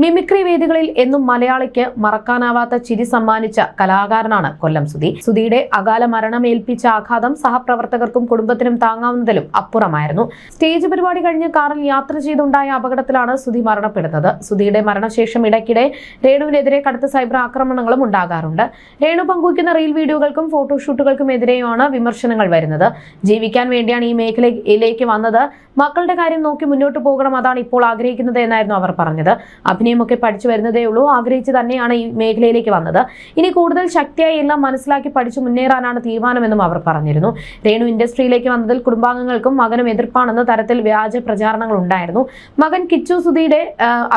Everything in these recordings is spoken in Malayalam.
Mimicry വേദികളിൽ എന്നും മലയാളിക്ക് മറക്കാനാവാത്ത ചിരി സമ്മാനിച്ച കലാകാരനാണ് കൊല്ലം സുധി. സുധിയുടെ അകാല മരണമേൽപ്പിച്ച ആഘാതം സഹപ്രവർത്തകർക്കും കുടുംബത്തിനും താങ്ങാവുന്നതിലും അപ്പുറമായിരുന്നു. സ്റ്റേജ് പരിപാടി കഴിഞ്ഞ് കാറിൽ യാത്ര ചെയ്തുണ്ടായ അപകടത്തിലാണ് സുധി മരണപ്പെടുന്നത്. സുധിയുടെ മരണശേഷം ഇടയ്ക്കിടെ രേണുവിനെതിരെ കടുത്ത സൈബർ ആക്രമണങ്ങളും ഉണ്ടാകാറുണ്ട്. രേണു പങ്കുവയ്ക്കുന്ന റീൽ വീഡിയോകൾക്കും ഫോട്ടോഷൂട്ടുകൾക്കും എതിരെയുമാണ് വിമർശനങ്ങൾ വരുന്നത്. ജീവിക്കാൻ വേണ്ടിയാണ് ഈ മേഖലയിലേക്ക് വന്നത്. മക്കളുടെ കാര്യം നോക്കി മുന്നോട്ട് പോകണം അതാണ് ഇപ്പോൾ ആഗ്രഹിക്കുന്നത് എന്നായിരുന്നു അവർ പറഞ്ഞത്. അഭിനയമൊക്കെ പഠിച്ചു വരുന്നതേ ഉള്ളൂ. ആഗ്രഹിച്ച് തന്നെയാണ് ഈ മേഖലയിലേക്ക് വന്നത്. ഇനി കൂടുതൽ ശക്തിയായി എല്ലാം മനസ്സിലാക്കി പഠിച്ചു മുന്നേറാനാണ് തീരുമാനമെന്നും അവർ പറഞ്ഞിരുന്നു. രേണു ഇൻഡസ്ട്രിയിലേക്ക് വന്നതിൽ കുടുംബാംഗങ്ങൾക്കും മകനും എതിർപ്പാണെന്ന തരത്തിൽ വ്യാജ പ്രചാരണങ്ങൾ ഉണ്ടായിരുന്നു. മകൻ കിച്ചു സുധിയുടെ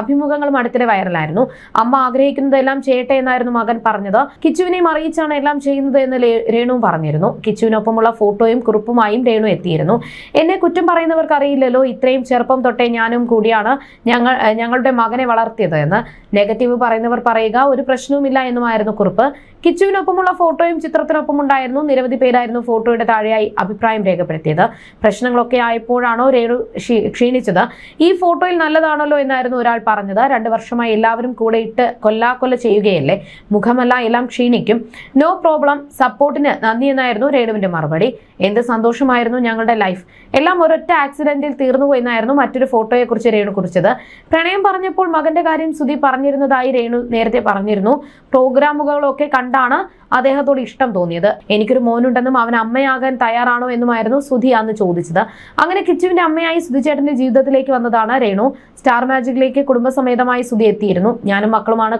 അഭിമുഖങ്ങളും അടുത്തിടെ വൈറലായിരുന്നു. അമ്മ ആഗ്രഹിക്കുന്നതെല്ലാം ചെയ്യട്ടെ എന്നായിരുന്നു മകൻ പറഞ്ഞത്. കിച്ചുവിനെയും അറിയിച്ചാണ് എല്ലാം ചെയ്യുന്നത് എന്ന് രേണു പറഞ്ഞിരുന്നു. കിച്ചുവിനൊപ്പമുള്ള ഫോട്ടോയും കുറിപ്പുമായും രേണു എത്തിയിരുന്നു. എന്നെ കുറ്റം പറയുന്നവർക്ക് അറിയില്ലല്ലോ ഇത്രയും ചെറുപ്പം തൊട്ടേ ഞാനും കൂടിയാണ്. ഞങ്ങൾ ഞങ്ങളുടെ മകനെ വളർത്തിയത് എന്ന് നെഗറ്റീവ് പറയുന്നവർ പറയുക ഒരു പ്രശ്നവുമില്ല എന്നുമായിരുന്നു കുറിപ്പ്. കിച്ചുവിനൊപ്പമുള്ള ഫോട്ടോയും ചിത്രത്തിനൊപ്പം ഉണ്ടായിരുന്നു നിരവധി പേരായിരുന്നു ഫോട്ടോയുടെ താഴെയായി അഭിപ്രായം രേഖപ്പെടുത്തിയത്. പ്രശ്നങ്ങളൊക്കെ ആയപ്പോഴാണോ രേണു ക്ഷീണിച്ചത്? ഈ ഫോട്ടോയിൽ നല്ലതാണല്ലോ എന്നായിരുന്നു ഒരാൾ പറഞ്ഞത്. രണ്ടു വർഷമായി എല്ലാവരും കൂടെ ഇട്ട് കൊല്ലാക്കൊല്ല ചെയ്യുകയല്ലേ? മുഖമല്ല എല്ലാം ക്ഷീണിക്കും. No problem. സപ്പോർട്ടിന് നന്ദി എന്നായിരുന്നു രേണുവിന്റെ മറുപടി. എന്ത് സന്തോഷമായിരുന്നു ഞങ്ങളുടെ ലൈഫ്. എല്ലാം ഒരൊറ്റ ആക്സിഡന്റിൽ തീർന്നു എന്നായിരുന്നു മറ്റൊരു ഫോട്ടോയെക്കുറിച്ച് രേണു കുറിച്ചത്. പ്രണയം പറഞ്ഞപ്പോൾ മകന്റെ കാര്യം സുധി പറഞ്ഞിരുന്നതായി രേണു നേരത്തെ പറഞ്ഞിരുന്നു. പ്രോഗ്രാമുകളൊക്കെ കണ്ടാണ് അദ്ദേഹത്തോട് ഇഷ്ടം തോന്നിയത്. എനിക്കൊരു മോനുണ്ടെന്നും അവൻ അമ്മയാകാൻ തയ്യാറാണോ എന്നുമായിരുന്നു സുധി അന്ന് ചോദിച്ചത്. അങ്ങനെ കിച്ചുവിന്റെ അമ്മയായി സുധി ചേട്ടന്റെ ജീവിതത്തിലേക്ക് വന്നതാണ് രേണു. സ്റ്റാർ മാജിക്കിലേക്ക് കുടുംബസമേതമായി സുധി എത്തിയിരുന്നു. ഞാനും മക്കളുമാണ്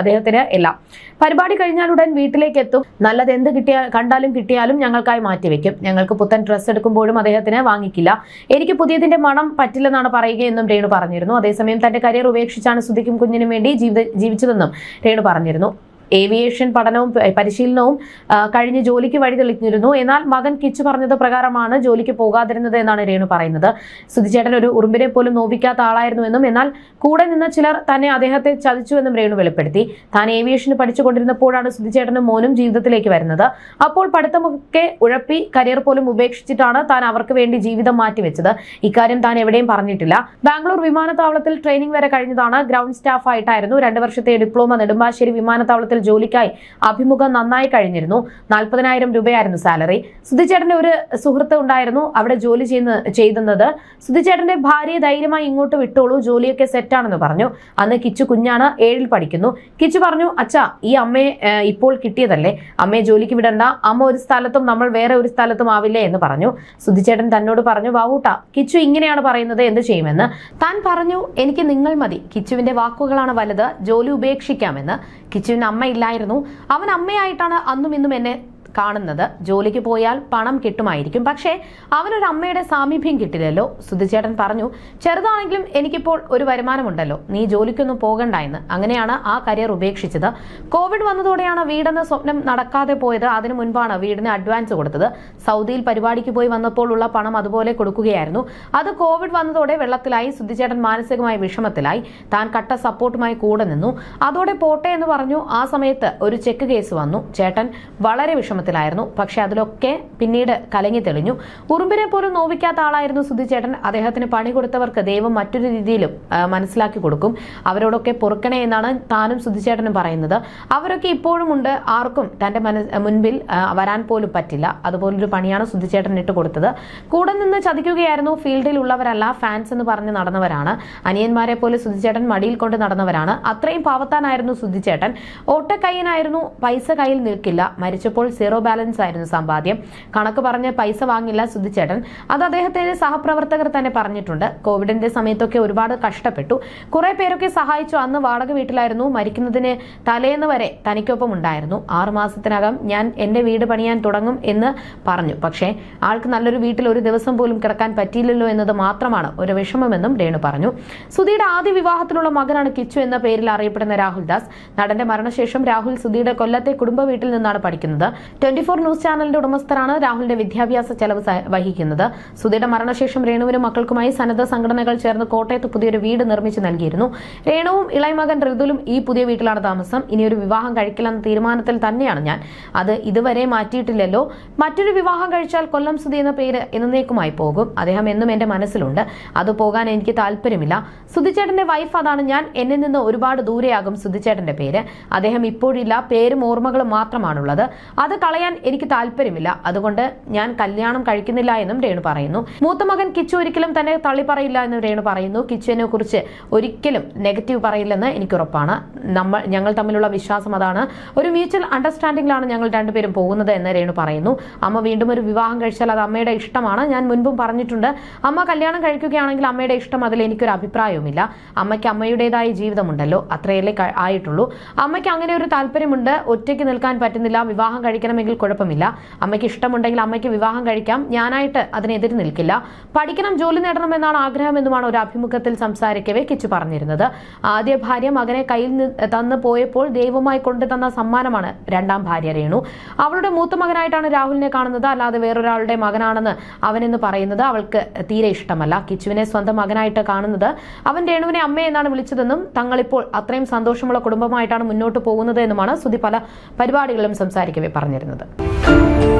അദ്ദേഹത്തിന് എല്ലാം. പരിപാടി കഴിഞ്ഞാലുടൻ വീട്ടിലേക്ക് എത്തും. നല്ലത് എന്ത് കിട്ടിയാൽ കണ്ടാലും കിട്ടിയാലും ഞങ്ങൾക്കായി മാറ്റിവെക്കും. ഞങ്ങൾക്ക് പുത്തൻ ഡ്രസ്സ് എടുക്കുമ്പോഴും അദ്ദേഹത്തിന് വാങ്ങിക്കില്ല. എനിക്ക് പുതിയതിന്റെ മണം പറ്റില്ലെന്നാണ് പറയുകയെന്നും രേണു പറഞ്ഞിരുന്നു. അതേസമയം തന്റെ കരിയർ ഉപേക്ഷിച്ചാണ് സുധിക്കും കുഞ്ഞിനും വേണ്ടി ജീവിത ജീവിച്ചതെന്നും രേണു പറഞ്ഞിരുന്നു. ഏവിയേഷൻ പഠനവും പരിശീലനവും കഴിഞ്ഞ് ജോലിക്ക് വഴി തെളിഞ്ഞിരുന്നു. എന്നാൽ മകൻ കിച്ചു പറഞ്ഞത് പ്രകാരമാണ് ജോലിക്ക് പോകാതിരുന്നത് എന്നാണ് രേണു പറയുന്നത്. സുധിച്ചേട്ടൻ ഒരു ഉറുമ്പിനെ പോലും നോവിക്കാത്ത ആളായിരുന്നുവെന്നും എന്നാൽ കൂടെ നിന്ന ചിലർ തന്നെ അദ്ദേഹത്തെ ചതിച്ചുവെന്നും രേണു വെളിപ്പെടുത്തി. താൻ ഏവിയേഷന് പഠിച്ചുകൊണ്ടിരുന്നപ്പോഴാണ് സുധിച്ചേട്ടനും മോനും ജീവിതത്തിലേക്ക് വരുന്നത്. അപ്പോൾ പഠിത്തമൊക്കെ ഉഴപ്പി കരിയർ പോലും ഉപേക്ഷിച്ചിട്ടാണ് താൻ അവർക്ക് വേണ്ടി ജീവിതം മാറ്റിവെച്ചത്. ഇക്കാര്യം താൻ എവിടെയും പറഞ്ഞിട്ടില്ല. ബാംഗ്ലൂർ വിമാനത്താവളത്തിൽ ട്രെയിനിങ് വരെ കഴിഞ്ഞതാണ്. ഗ്രൗണ്ട് സ്റ്റാഫ് ആയിട്ടായിരുന്നു രണ്ട് വർഷത്തെ ഡിപ്ലോമ നെടുമ്പാശ്ശേരി വിമാനത്താവളത്തിൽ ജോലിക്കായി അഭിമുഖം നന്നായി കഴിഞ്ഞിരുന്നു. നാൽപ്പതിനായിരം രൂപയായിരുന്നു സാലറി. സുധിച്ചേട്ടന്റെ ഒരു സുഹൃത്ത് ഉണ്ടായിരുന്നു. അവിടെ ജോലി ചെയ്യുന്ന ചെയ്തുന്നത് സുധിച്ചേട്ടന്റെ ഭാര്യയെ ധൈര്യമായി ഇങ്ങോട്ട് വിട്ടോളൂ. ജോലിയൊക്കെ സെറ്റാണെന്ന് പറഞ്ഞു. അന്ന് കിച്ചു കുഞ്ഞാണ് ഏഴിൽ പഠിക്കുന്നു. കിച്ചു പറഞ്ഞു അച്ഛാ ഈ അമ്മയെ ഇപ്പോൾ കിട്ടിയതല്ലേ? അമ്മയെ ജോലിക്ക് വിടണ്ട. അമ്മ ഒരു സ്ഥലത്തും നമ്മൾ വേറെ ഒരു സ്ഥലത്തും ആവില്ലേ? എന്ന് പറഞ്ഞു. സുധിച്ചേട്ടൻ തന്നോട് പറഞ്ഞു വാവൂട്ട കിച്ചു ഇങ്ങനെയാണ് പറയുന്നത്. എന്ത് ചെയ്യുമെന്ന്? താൻ പറഞ്ഞു എനിക്ക് നിങ്ങൾ മതി. കിച്ചുവിന്റെ വാക്കുകളാണ് വലുത്. ജോലി ഉപേക്ഷിക്കാമെന്ന്. കിച്ചുവിന് അമ്മയില്ലായിരുന്നു അവൻ അമ്മയായിട്ടാണ് അന്നും ഇന്നും എന്നെ കാണുന്നത്. ജോലിക്ക് പോയാൽ പണം കിട്ടുമായിരിക്കും. പക്ഷേ അവനൊരു അമ്മയുടെ സാമീപ്യം കിട്ടില്ലല്ലോ. സുധിച്ചേട്ടൻ പറഞ്ഞു ചെറുതാണെങ്കിലും എനിക്കിപ്പോൾ ഒരു വരുമാനമുണ്ടല്ലോ. നീ ജോലിക്കൊന്നും പോകണ്ട എന്ന്. അങ്ങനെയാണ് ആ കരിയർ ഉപേക്ഷിച്ചത്. കോവിഡ് വന്നതോടെയാണ് വീടെന്ന സ്വപ്നം നടക്കാതെ പോയത്. അതിനു മുൻപാണ് വീടിന് അഡ്വാൻസ് കൊടുത്തത്. സൗദിയിൽ പരിപാടിക്ക് പോയി വന്നപ്പോൾ ഉള്ള പണം അതുപോലെ കൊടുക്കുകയായിരുന്നു. അത് കോവിഡ് വന്നതോടെ വെള്ളത്തിലായി. സുധിച്ചേട്ടൻ മാനസികമായി വിഷമത്തിലായി. താൻ കട്ട സപ്പോർട്ടുമായി കൂടെ നിന്നു. അതോടെ പോട്ടെ എന്ന് പറഞ്ഞു. ആ സമയത്ത് ഒരു ചെക്ക് കേസ് വന്നു. ചേട്ടൻ വളരെ വിഷമത്തിലായിരുന്നു. പക്ഷെ അതിലൊക്കെ പിന്നീട് കലങ്ങി തെളിഞ്ഞു. ഉറുമ്പിനെ പോലും നോവിക്കാത്ത ആളായിരുന്നു സുധിച്ചേട്ടൻ അദ്ദേഹത്തിന് പണി കൊടുത്തവർക്ക് ദൈവം മറ്റൊരു രീതിയിലും മനസ്സിലാക്കി കൊടുക്കും. അവരോടൊക്കെ പൊറുക്കണേ എന്നാണ് താനും സുധിച്ചേട്ടനും പറയുന്നത്. അവരൊക്കെ ഇപ്പോഴും ഉണ്ട്. ആർക്കും തന്റെ മനസ് മുൻപിൽ വരാൻ പോലും പറ്റില്ല. അതുപോലൊരു പണിയാണ് സുധിച്ചേട്ടൻ ഇട്ട് കൊടുത്തത്. കൂടെ നിന്ന് ചതിക്കുകയായിരുന്നു. ഫീൽഡിൽ ഉള്ളവരല്ല ഫാൻസ് എന്ന് പറഞ്ഞ് നടന്നവരാണ്. അനിയന്മാരെ പോലെ സുധിച്ചേട്ടൻ മടിയിൽ കൊണ്ട് നടന്നവരാണ്. അത്രയും പാവത്താനായിരുന്നു സുധിച്ചേട്ടൻ ഓട്ടക്കയ്യനായിരുന്നു. പൈസ കയ്യിൽ നിൽക്കില്ല. മരിച്ചപ്പോൾ സീറോ ബാലൻസ് ആയിരുന്നു സമ്പാദ്യം. കണക്ക് പറഞ്ഞ് പൈസ വാങ്ങില്ല സുധിച്ചേട്ടൻ. അത് അദ്ദേഹത്തിന്റെ സഹപ്രവർത്തകർ തന്നെ പറഞ്ഞിട്ടുണ്ട്. കോവിഡിന്റെ സമയത്തൊക്കെ ഒരുപാട് കഷ്ടപ്പെട്ടു. കുറെ പേരൊക്കെ സഹായിച്ചു. അന്ന് വാടക വീട്ടിലായിരുന്നു. മരിക്കുന്നതിന് തലേന്ന് വരെ തനിക്കൊപ്പം ഉണ്ടായിരുന്നു. ആറു മാസത്തിനകം ഞാൻ എന്റെ വീട് പണിയാൻ തുടങ്ങും എന്ന് പറഞ്ഞു. പക്ഷേ ആൾക്ക് നല്ലൊരു വീട്ടിൽ ഒരു ദിവസം പോലും കിടക്കാൻ പറ്റിയില്ലല്ലോ എന്നത് മാത്രമാണ് ഒരു വിഷമമെന്നും രേണു പറഞ്ഞു. സുധിയുടെ ആദ്യ വിവാഹത്തിലുള്ള മകനാണ് കിച്ചു എന്ന പേരിൽ അറിയപ്പെടുന്ന രാഹുൽ ദാസ്. നടന്റെ മരണശേഷം രാഹുൽ സുധിയുടെ കൊല്ലത്തെ കുടുംബ വീട്ടിൽ നിന്നാണ് പഠിക്കുന്നത്. ട്വന്റി ഫോർ ന്യൂസ് ചാനലിന്റെ ഉടമസ്ഥരാണ് രാഹുലിന്റെ വിദ്യാഭ്യാസ ചെലവ് വഹിക്കുന്നത്. സുധയുടെ മരണശേഷം രേണുവിനും മക്കൾക്കുമായി സന്നദ്ധ സംഘടനകൾ ചേർന്ന് കോട്ടയത്ത് പുതിയൊരു വീട് നിർമ്മിച്ചു നൽകിയിരുന്നു. രേണുവും ഇളയമകൻ ഋതുലും ഈ പുതിയ വീട്ടിലാണ് താമസം. ഇനിയൊരു വിവാഹം കഴിക്കില്ലെന്ന തീരുമാനത്തിൽ തന്നെയാണ് ഞാൻ. അത് ഇതുവരെ മാറ്റിയിട്ടില്ലല്ലോ. മറ്റൊരു വിവാഹം കഴിച്ചാൽ കൊല്ലം സുധി എന്ന പേര് എന്നേക്കുമായി പോകും. അദ്ദേഹം എന്നും എന്റെ മനസ്സിലുണ്ട്. അത് പോകാൻ എനിക്ക് താല്പര്യമില്ല. സുധിച്ചേട്ടന്റെ വൈഫ് അതാണ് ഞാൻ. എന്നിൽ നിന്ന് ഒരുപാട് ദൂരെയാകും സുധിച്ചേട്ടന്റെ പേര്. അദ്ദേഹം ഇപ്പോഴില്ല. പേരും ഓർമ്മകളും മാത്രമാണുള്ളത്. അത് കളയാൻ എനിക്ക് താല്പര്യമില്ല. അതുകൊണ്ട് ഞാൻ കല്യാണം കഴിക്കുന്നില്ല എന്നും രേണു പറയുന്നു. മൂത്ത മകൻ കിച്ചു ഒരിക്കലും തന്നെ തള്ളി പറയില്ല എന്നും രേണു പറയുന്നു. കിച്ചുവിനെ കുറിച്ച് ഒരിക്കലും നെഗറ്റീവ് പറയില്ലെന്ന് എനിക്ക് ഉറപ്പാണ്. നമ്മൾ ഞങ്ങൾ തമ്മിലുള്ള വിശ്വാസം അതാണ്. ഒരു മ്യൂച്വൽ അണ്ടർസ്റ്റാൻഡിംഗിലാണ് ഞങ്ങൾ രണ്ടുപേരും പോകുന്നത് എന്ന് രേണു പറയുന്നു. അമ്മ വീണ്ടും ഒരു വിവാഹം കഴിച്ചാൽ അത് അമ്മയുടെ ഇഷ്ടമാണ്. ഞാൻ മുൻപും പറഞ്ഞിട്ടുണ്ട്. അമ്മ കല്യാണം കഴിക്കുകയാണെങ്കിൽ അമ്മയുടെ ഇഷ്ടം അതിൽ എനിക്കൊരു അഭിപ്രായവുമില്ല. അമ്മയ്ക്ക് അമ്മയുടേതായ ജീവിതമുണ്ടല്ലോ. അത്രയല്ലേ ആയിട്ടുള്ളൂ. അമ്മയ്ക്ക് അങ്ങനെ ഒരു താല്പര്യമുണ്ട്. ഒറ്റയ്ക്ക് നിൽക്കാൻ പറ്റുന്നില്ല. വിവാഹം കഴിക്കണമെങ്കിൽ കുഴപ്പമില്ല. അമ്മയ്ക്ക് ഇഷ്ടമുണ്ടെങ്കിൽ അമ്മയ്ക്ക് വിവാഹം കഴിക്കാം. ഞാനായിട്ട് അതിനെതിരെ നിൽക്കില്ല. പഠിക്കണം ജോലി നേടണം നേടണമെന്നാണ് ആഗ്രഹമെന്നുമാണ് ഒരു അഭിമുഖത്തിൽ സംസാരിക്കവേ കിച്ചു പറഞ്ഞിരുന്നത്. ആദ്യ ഭാര്യ മകനെ കയ്യിൽ തന്നു പോയപ്പോൾ ദൈവമായി കൊണ്ടുതന്ന സമ്മാനമാണ് രണ്ടാം ഭാര്യ രേണു. അവളുടെ മൂത്ത മകനായിട്ടാണ് രാഹുലിനെ കാണുന്നത്. അല്ലാതെ വേറൊരാളുടെ മകനാണെന്ന് അവനെന്ന് പറയുന്നത് അവൾക്ക് തീരെ ഇഷ്ടമല്ല. കിച്ചുവിനെ സ്വന്തം മകനായിട്ട് കാണുന്നത് അവൻ രേണുവിനെ അമ്മ എന്നാണ് വിളിച്ചതെന്നും തങ്ങളിപ്പോൾ അത്രയും സന്തോഷമുള്ള കുടുംബമായിട്ടാണ് മുന്നോട്ട് പോകുന്നത് എന്നുമാണ് സുധി പല പരിപാടികളിലും സംസാരിക്കവേ പറഞ്ഞിരുന്നത്. വരുന്നത്